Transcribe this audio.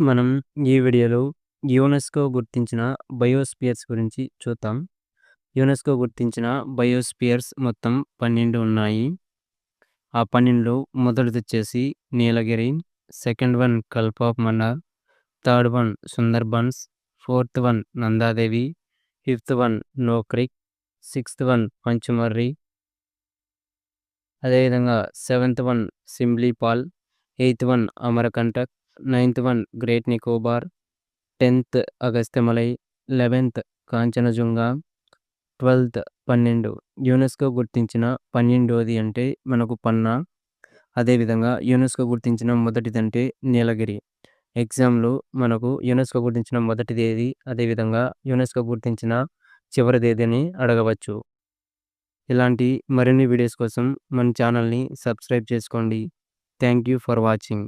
మనం ఈ వీడియోలో యునెస్కో గుర్తించిన బయోస్పియర్స్ గురించి చూద్దాం. యునెస్కో గుర్తించిన బయోస్పియర్స్ మొత్తం పన్నెండు ఉన్నాయి. ఆ పన్నెండులో మొదటిది వచ్చేసి నీలగిరి సెకండ్ వన్ కల్పాప్ మండ third one Sundarbans fourth one Nanda Devi fifth one Nokrek sixth one Pachmarhi. అదేవిధంగా seventh one Simlipal eighth one Amarkantak ninth one great Nicobar tenth Agasthyamalai eleventh Kanchenjunga twelfth పన్నెండు. యునెస్కో గుర్తించిన పన్నెండోది అంటే మనకు పన్నా. అదేవిధంగా UNESCO గుర్తించిన మొదటిదంటే నీలగిరి. ఎగ్జామ్లో మనకు యునెస్కో గుర్తించిన మొదటిది ఏది? అదేవిధంగా యునెస్కో గుర్తించిన చివరిది తేదీని అడగవచ్చు. ఇలాంటి మరిన్ని వీడియోస్ కోసం మన ఛానల్ని సబ్స్క్రైబ్ చేసుకోండి. Thank you for watching